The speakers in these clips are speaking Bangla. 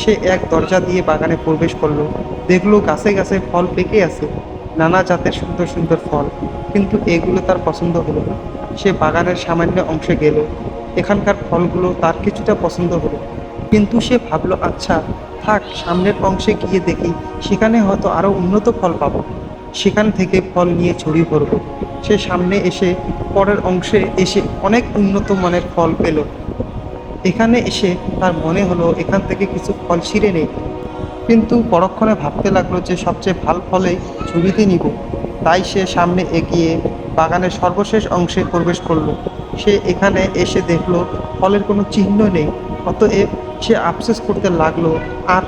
সে এক দরজা দিয়ে বাগানে প্রবেশ করল। দেখল গাছে গাছে ফল পেকে আছে। নানা জাতের সুন্দর সুন্দর ফল, কিন্তু এগুলো তার পছন্দ হলো না। সে বাগানের সামান্য অংশে গেল। এখানকার ফলগুলো তার কিছুটা পছন্দ হলো। কিন্তু সে ভাবলো আচ্ছা থাক, সামনের অংশে গিয়ে দেখি। সেখানে হয়তো আরও উন্নত ফল পাবো। সেখান থেকে ফল নিয়ে ছড়িয়ে পড়ব। সে সামনে এসে পরের অংশে এসে অনেক উন্নত মানের ফল পেল। এখানে এসে তার মনে হলো এখান থেকে কিছু ফল ছিঁড়ে নেই। কিন্তু পরক্ষণে ভাবতে লাগল যে সবচেয়ে ভালো ফলেই ঝুড়িতে নিব। তাই সে সামনে এগিয়ে বাগানের সর্বশেষ অংশে প্রবেশ করল। সে এখানে এসে দেখল ফলের কোনো চিহ্ন নেই। অতএব সে আফসোস করতে লাগল আর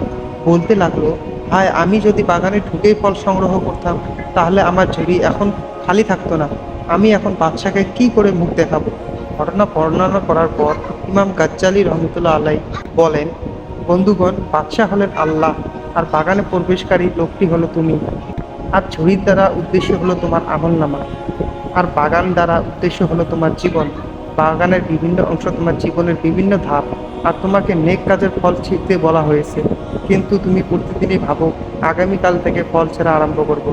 বলতে লাগল হায় আমি যদি বাগানে ঢুকেই ফল সংগ্রহ করতাম, তাহলে আমার ঝুড়ি এখন খালি থাকতো না। আমি এখন বাচ্চাকে কি করে মুখ দেখাবো? ঘটনা বর্ণনা করার পর ইমাম গাজ্জালি রহমতুল্লাহ আলাই বলেন, বন্ধুগণ, বাদশাহ হলেন আল্লাহ, আর বাগানে প্রবেশকারী লোকটি হলো তুমি। আর ঝুড়ির দ্বারা উদ্দেশ্য হলো তোমার আমল নামা আর বাগান দ্বারা উদ্দেশ্য হলো তোমার জীবন। বাগানের বিভিন্ন অংশ তোমার জীবনের বিভিন্ন ধাপ, আর তোমাকে নেক কাজের ফল ছিঁড়তে বলা হয়েছে। কিন্তু তুমি প্রতিদিনই ভাবো, আগামীকাল থেকে ফল ছেড়া আরম্ভ করব।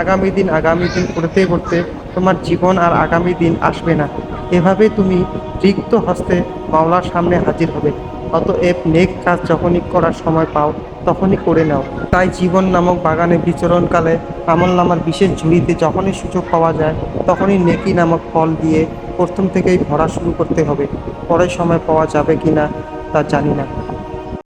আগামী দিন আগামী দিন করতে করতে তোমার জীবন আর আগামী দিন আসবে না। এভাবে তুমি রিক্ত হস্তে মাওলার সামনে হাজির হবে। অতএব নেক কাজ যখনই করার সময় পাও, তখনই করে নাও। তাই জীবন নামক বাগানে বিচরণকালে আমল নামার বিশেষ ঝুড়িতে যখনই সুযোগ পাওয়া যায়, তখনই নেকি নামক ফল দিয়ে প্রথম থেকেই ভরা শুরু করতে হবে। পরের সময় পাওয়া যাবে কি না তা জানি না।